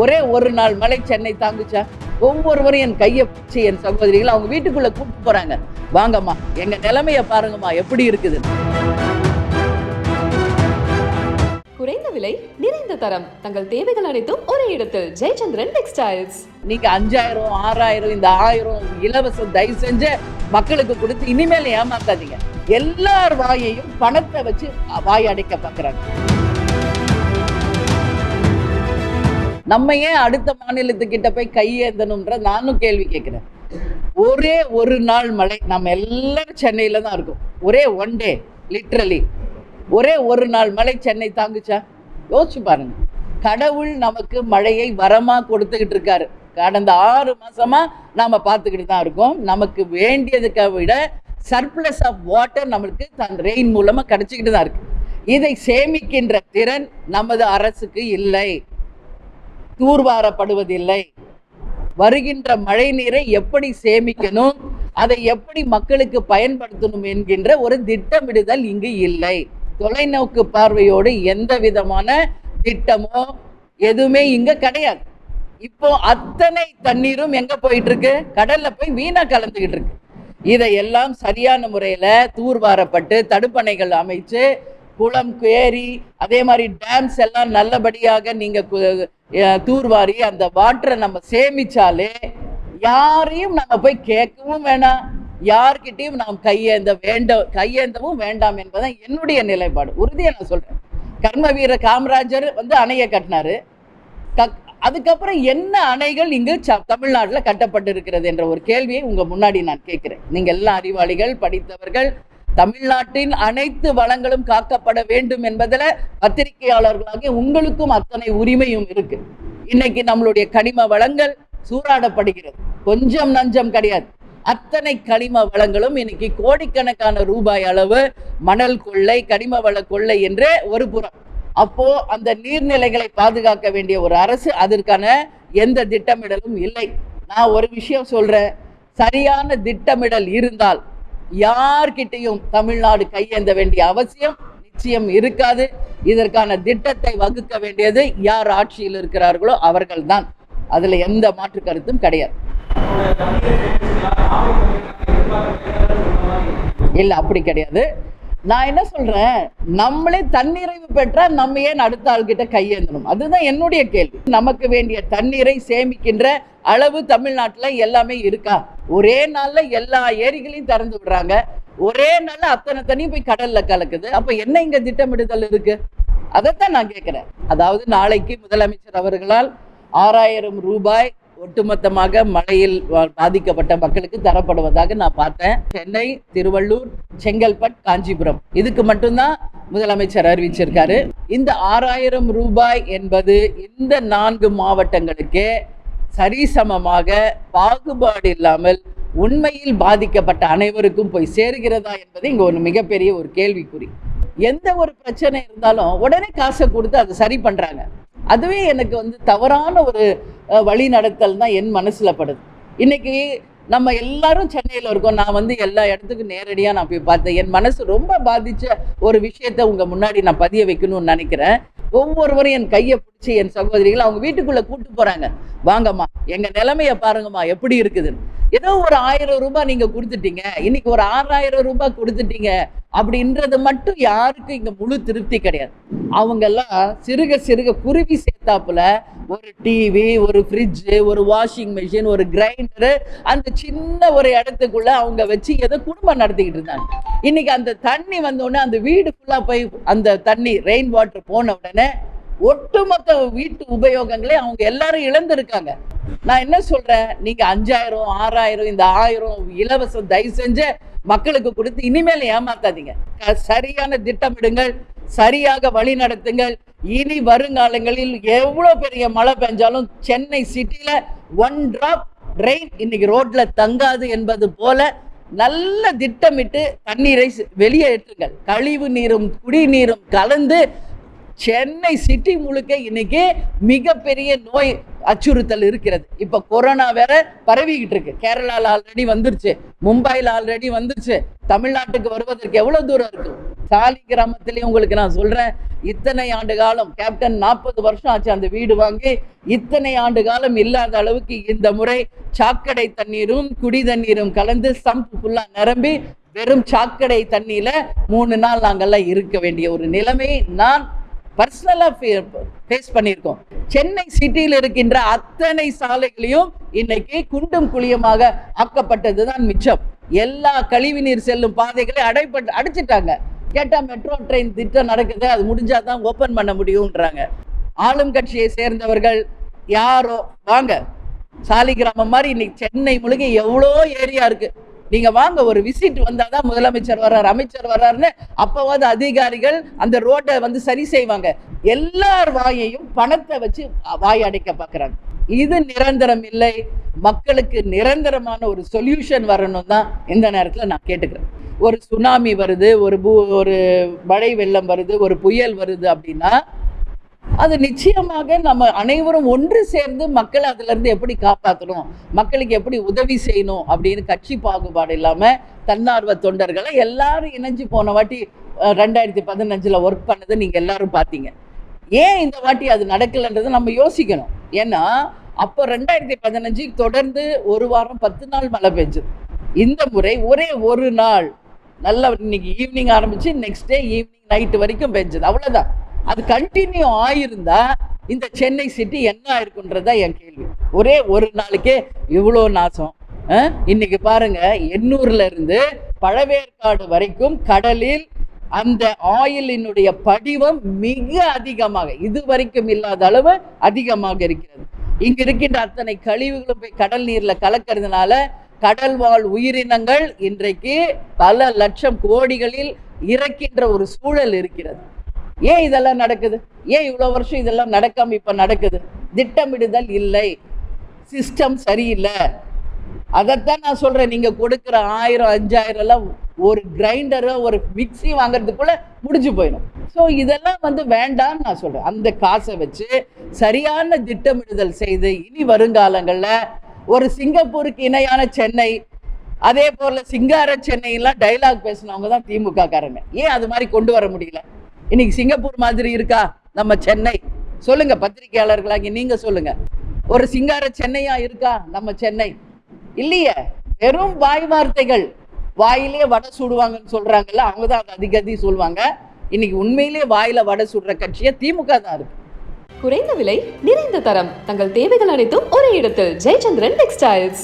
ஒரே ஒரு நாள் மழை சென்னை தாங்குச்சா? ஒவ்வொருவரும் என் கையை பிடிச்சி என் சகோதரிகள் அவங்க வீட்டுக்குள்ள கூப்பிட்டு போறாங்க. வாங்கம்மா எங்க நிலைமைய பாருங்கம்மா எப்படி இருக்குது? குறைந்த விலை நிறைந்த தரம். தங்கள் தேவைகள் அனைத்தும் ஒரே இடத்தில். ஜெயச்சந்திரன் டெக்ஸ்டைல்ஸ் நீங்க அஞ்சாயிரம் ஆறாயிரம் இந்த ஆயிரம் இலவசம் தயவு செஞ்சு மக்களுக்கு கொடுத்து இனிமேல் ஏமாத்தாதீங்க எல்லார் வாயையும் பணத்தை வச்சு வாய் அடைக்க பார்க்கறாங்க நம்ம ஏன் அடுத்த மாநிலத்துக்கிட்ட போய் கையேந்தணும்ன்ற நானும் கேள்வி கேட்குறேன். ஒரே ஒரு நாள் மழை நம்ம எல்லாரும் சென்னையில் தான் இருக்கோம். ஒரே ஒன் டே லிட்ரலி ஒரே ஒரு நாள் மழை சென்னை தாங்குச்சா? யோசிச்சு பாருங்க. கடவுள் நமக்கு மழையை வரமா கொடுத்துக்கிட்டு இருக்காரு. கடந்த ஆறு மாசமா நாம பார்த்துக்கிட்டு தான் இருக்கோம். நமக்கு வேண்டியதுக்கு விட சர்ப்ளஸ் ஆஃப் வாட்டர் நம்மளுக்கு தன் ரெயின் மூலமா கிடைச்சிக்கிட்டு தான் இருக்கு. இதை சேமிக்கின்ற திறன் நமது அரசுக்கு இல்லை. தூர்வாரப்படுவதில்லை. வருகின்ற மழை நீரை எப்படி சேமிக்கணும் அதை எப்படி மக்களுக்கு பயன்படுத்தணும் என்கின்ற ஒரு திட்டமிடுதல் இங்கு இல்லை. தொலைநோக்கு பார்வையோடு எந்த விதமான திட்டமோ எதுவுமே இங்க கிடையாது. இப்போ அத்தனை தண்ணீரும் எங்க போயிட்டு இருக்கு கடல்ல போய் வீணா கலந்துகிட்டு இருக்கு. இதையெல்லாம் சரியான முறையில தூர்வாரப்பட்டு தடுப்பணைகள் அமைச்சு குளம் குயரி அதே மாதிரி டேம்ஸ் எல்லாம் நல்லபடியாக நீங்க தூர்வாரி அந்த வாட்டரை நம்ம சேமிச்சாலே யாரையும் நம்ம போய் கேட்கவும் வேணாம். யார்கிட்டையும் நாம் கையேந்த வேண்ட கையேந்தவும் வேண்டாம் என்பதுதான் என்னுடைய நிலைப்பாடு. உறுதியாக நான் சொல்கிறேன் கர்ம வீர காமராஜர் வந்து அணையை கட்டினாரு. கக்- அதுக்கப்புறம் என்ன அணைகள் இங்கு ச- தமிழ்நாட்டுல கட்டப்பட்டிருக்கிறது என்ற ஒரு கேள்வியை உங்கள் முன்னாடி நான் கேட்குறேன். நீங்கள் எல்லாம் அறிவாளிகள் படித்தவர்கள் தமிழ்நாட்டின் அனைத்து வளங்களும் காக்கப்பட வேண்டும் என்பதில் பத்திரிகையாளர்களாகிய உங்களுக்கும் அத்தனை உரிமையும் இருக்கு. இன்னைக்கு நம்மளுடைய கனிம வளங்கள் சூறாடப்படுகிறது. கொஞ்சம் நஞ்சம் கிடையாது. அத்தனை கனிம வளங்களும் இன்னைக்கு கோடிக்கணக்கான ரூபாய் அளவு மணல் கொள்ளை கனிம வள கொள்ளை என்று ஒரு புறம். அப்போ அந்த நீர்நிலைகளை பாதுகாக்க வேண்டிய ஒரு அரசு அதற்கான எந்த திட்டமிடலும் இல்லை. நான் ஒரு விஷயம் சொல்றேன். சரியான திட்டமிடல் இருந்தால் யார்கிட்டையும் தமிழ்நாடு கையேந்த வேண்டிய அவசியம் நிச்சயம் இருக்காது. இதற்கான திட்டத்தை வகுக்க வேண்டியது யார் ஆட்சியில் இருக்கிறார்களோ அவர்கள்தான். அதுல எந்த மாற்று கருத்தும் கிடையாது. இல்லை அப்படி கிடையாது. நான் என்ன சொல்றேன்? நம்மளே தன்னிறைவு பெற்றா நம்ம ஏன் அடுத்த ஆள்கிட்ட கையேந்தணும்? அதுதான் என்னுடைய கேள்வி. நமக்கு வேண்டிய தண்ணீரை சேமிக்கின்ற அளவு தமிழ்நாட்டுல எல்லாமே இருக்கா? ஒரே நாளில் எல்லா ஏரிகளையும் திறந்து விடுறாங்க. ஒரே நாளில் அத்தனை தண்ணியும் போய் கடல்ல கலக்குது. அப்போ என்ன இங்க திட்டமிடுதல் இருக்கு? அதைத்தான் நான் கேட்குறேன் அதாவது நாளைக்கு முதலமைச்சர் அவர்களால் ஆறாயிரம் ரூபாய் ஒட்டுமொத்தமாக மழையில் வா- பாதிக்கப்பட்ட மக்களுக்கு தரப்படுவதாக நான் பார்த்தேன். சென்னை திருவள்ளூர் செங்கல்பட் காஞ்சிபுரம். இதுக்கு மட்டும்தான் முதலமைச்சர் அறிவிச்சிருக்காரு. இந்த ஆறாயிரம் ரூபாய் என்பது இந்த நான்கு மாவட்டங்களுக்கே சரிசமமாக பாகுபாடு இல்லாமல் உண்மையில் பாதிக்கப்பட்ட அனைவருக்கும் போய் சேருகிறதா என்பது இங்க ஒரு மிகப்பெரிய ஒரு கேள்விக்குறி. எந்த ஒரு பிரச்சனை இருந்தாலும் உடனே காசை கொடுத்து அதை சரி பண்றாங்க. அதுவே எனக்கு வந்து தவறான ஒரு வழி நடத்தல் தான் என் மனசில் படுது. இன்னைக்கு நம்ம எல்லாரும் சென்னையில் இருக்கோம். நான் வந்து எல்லா இடத்துக்கும் நேரடியாக நான் போய் பார்த்தேன். என் மனசு ரொம்ப பாதிச்ச ஒரு விஷயத்தை உங்க முன்னாடி நான் பதிய வைக்கணும்னு நினைக்கிறேன். ஒவ்வொருவரும் என் கையை பிடிச்சி என் சகோதரிகள் அவங்க வீட்டுக்குள்ள கூட்டு போறாங்க. வாங்கம்மா எங்க நிலைமைய பாருங்கம்மா எப்படி இருக்குதுன்னு. ஏதோ ஒரு ஆயிரம் ரூபாய் நீங்க கொடுத்துட்டீங்க. இன்னைக்கு ஒரு ஆறாயிரம் ரூபாய் கொடுத்துட்டீங்க அப்படின்றது மட்டும் யாருக்கும் இங்க முழு திருப்தி கிடையாது. அவங்க எல்லாம் சிறுக சிறுக குருவி சேர்த்தாப்புல ஒரு டிவி ஒரு ஃப்ரிட்ஜு ஒரு வாஷிங் மிஷின் ஒரு கிரைண்டரு அந்த சின்ன ஒரு இடத்துக்குள்ள அவங்க வச்சு ஏதோ குடும்பம் நடத்திக்கிட்டு இருந்தாங்க. இன்னைக்கு அந்த தண்ணி வந்த உடனே அந்த வீடு ஃபுல்லாக போய் அந்த தண்ணி ரெயின் வாட்டர் போன உடனே ஒட்டுமொத்த வீட்டு உபயோகங்களை அவங்க எல்லாரும் இழந்திருக்காங்க. நான் என்ன சொல்றேன்? நீங்க அஞ்சாயிரம் ஆறாயிரம் இந்த ஆயிரம் இலவசம் தயவு செஞ்சு மக்களுக்கு கொடுத்து இனிமேல் ஏமாத்தாதீங்க. சரியான திட்டமிடுங்கள் சரியாக வழி நடத்துங்கள். இனி வருங்காலங்களில் எவ்வளவு பெரிய மழை பெஞ்சாலும் சென்னை சிட்டியில் ஒன் டிராப் ரெயின் இன்னைக்கு ரோட்ல தங்காது என்பது போல நல்ல திட்டமிட்டு தண்ணீரை வெளியேற்றுங்கள். கழிவு நீரும் குடிநீரும் கலந்து சென்னை சிட்டி முழுக்க இன்னைக்கு மிகப்பெரிய நோய் அச்சுறுத்தல் இருக்கிறது. இப்போ கொரோனா வேற பரவிக்கிட்டு இருக்கு. கேரளாவில் ஆல்ரெடி வந்துருச்சு. மும்பையில் ஆல்ரெடி வந்துருச்சு. தமிழ்நாட்டுக்கு வருவதற்கு எவ்வளோ தூரம் இருக்கு? சாலி கிராமத்திலேயே உங்களுக்கு நான் சொல்கிறேன் இத்தனை ஆண்டு காலம் கேப்டன் நாற்பது வருஷம் ஆச்சு அந்த வீடு வாங்கி இத்தனை ஆண்டு காலம் இல்லாத அளவுக்கு இந்த முறை சாக்கடை தண்ணீரும் குடி தண்ணீரும் கலந்து சம்ப் ஃபுல்லாக நிரம்பி வெறும் சாக்கடை தண்ணியில் மூணு நாள் நாங்கள்லாம் இருக்க வேண்டிய ஒரு நிலைமை. நான் பர்சனலாக ஃபேஸ் பண்ணியிருக்கோம். சென்னை சிட்டியில் இருக்கின்ற அத்தனை சாலைகளையும் இன்னைக்கு குண்டும் குழியமாக ஆக்கப்பட்டது தான் மிச்சம். எல்லா கழிவுநீர் செல்லும் பாதைகளை அடைப்பட்டு அடைச்சிட்டாங்க. கேட்டால் மெட்ரோ ட்ரெயின் திட்டம் நடக்குது அது முடிஞ்சால் தான் ஓப்பன் பண்ண முடியும்ன்றாங்க. ஆளும் கட்சியை சேர்ந்தவர்கள் யாரோ வாங்க சாலிகிராமம் மாதிரி இன்னைக்கு சென்னை முழுக்க எவ்வளோ ஏரியா இருக்கு. நீங்க வாங்க ஒரு விசிட் வந்தாதான் முதலமைச்சர் வர்றாரு அமைச்சர் வர்றாருன்னு அப்பவாது அதிகாரிகள் அந்த ரோட்டை வந்து சரி செய்வாங்க. எல்லார் வாயையும் பணத்தை வச்சு வாய் அடைக்க பார்க்குறாங்க. இது நிரந்தரம் இல்லை. மக்களுக்கு நிரந்தரமான ஒரு சொல்யூஷன் வரணும் தான் இந்த நேரத்தில் நான் கேட்டுக்கிறேன். ஒரு சுனாமி வருது ஒரு பூ ஒரு மழை வெள்ளம் வருது ஒரு புயல் வருது அப்படின்னா அது நிச்சயமாக நம்ம அனைவரும் ஒன்று சேர்ந்து மக்களை அதுலேருந்து எப்படி காப்பாற்றணும் மக்களுக்கு எப்படி உதவி செய்யணும் அப்படின்னு கட்சி பாகுபாடு இல்லாமல் தன்னார்வ தொண்டர்களை எல்லாரும் இணைஞ்சு போன வாட்டி ரெண்டாயிரத்தி பதினஞ்சில் ஒர்க் பண்ணதை நீங்கள் எல்லாரும் பார்த்தீங்க. ஏன் இந்த வாட்டி அது நடக்கலைன்றதை நம்ம யோசிக்கணும். ஏன்னா அப்போ ரெண்டாயிரத்தி பதினஞ்சு தொடர்ந்து ஒரு வாரம் பத்து நாள் மழை பெஞ்சது. இந்த முறை ஒரே ஒரு நாள். நல்ல இன்னைக்கு ஈவினிங் ஆரம்பிச்சு நெக்ஸ்ட் டே ஈவினிங் நைட்டு வரைக்கும் பெஞ்சது. அவ்வளோதான் அது கண்டினியூ ஆயிருந்தா இந்த சென்னை சிட்டி என்ன ஆயிருக்குன்றதா என் கேள்வி. ஒரே ஒரு நாளைக்கே இவ்வளோ நாசம். இன்னைக்கு பாருங்க எண்ணூர்ல இருந்து பழவேற்காடு வரைக்கும் கடலில் அந்த ஆயிலினுடைய படிவம் மிக அதிகமாக இதுவரைக்கும் இல்லாத அளவு அதிகமாக இருக்கிறது. இங்க இருக்கின்ற அத்தனை கழிவுகளும் போய் கடல் நீர்ல கலக்கிறதுனால கடல் வாழ் உயிரினங்கள் இன்றைக்கு பல லட்சம் கோடிகளில் இறக்கின்ற ஒரு சூழல் இருக்கிறது. ஏன் இதெல்லாம் நடக்குது? ஏன் இவ்வளோ வருஷம் இதெல்லாம் நடக்காம இப்போ நடக்குது? திட்டமிடுதல் இல்லை. சிஸ்டம் சரியில்லை. அதைத்தான் நான் சொல்கிறேன் நீங்கள் கொடுக்குற ஆயிரம் அஞ்சாயிரம் எல்லாம் ஒரு கிரைண்டரோ ஒரு மிக்ஸி வாங்குறதுக்குள்ள முடிஞ்சு போயிடும். ஸோ இதெல்லாம் வந்து வேண்டாம்னு நான் சொல்கிறேன் அந்த காசை வச்சு சரியான திட்டமிடுதல் செய்து இனி வருங்காலங்களில் ஒரு சிங்கப்பூருக்கு இணையான சென்னை அதே போல் சிங்கார சென்னையெல்லாம் டைலாக் பேசினவங்க தான் திமுக காரங்க ஏன் அது மாதிரி கொண்டு வர முடியல? இன்னைக்கு சிங்கப்பூர் மாதிரி இருக்கா? நம்ம சென்னை. சொல்லுங்க பத்திரிகையாளர்களாகி நீங்க சொல்லுங்க. ஒரு சிங்கார சென்னையா இருக்கா? நம்ம சென்னை. இல்லையே. வெறும் வாய் வார்த்தைகள். வாயிலே வடை சுடுவாங்கன்னு சொல்றாங்கல்ல அவங்க தான் அதை அதிகதி சொல்லுவாங்க. இன்னைக்கு உண்மையிலேயே வாயில வடை சுடுற கட்சியை திமுக தான் இருக்கு. குறைந்த விலை நிறைந்த தரம். தங்கள் தேவைகள் அனைத்தும் ஒரே இடத்தில். ஜெயச்சந்திரன் டெக்ஸ்டைல்ஸ்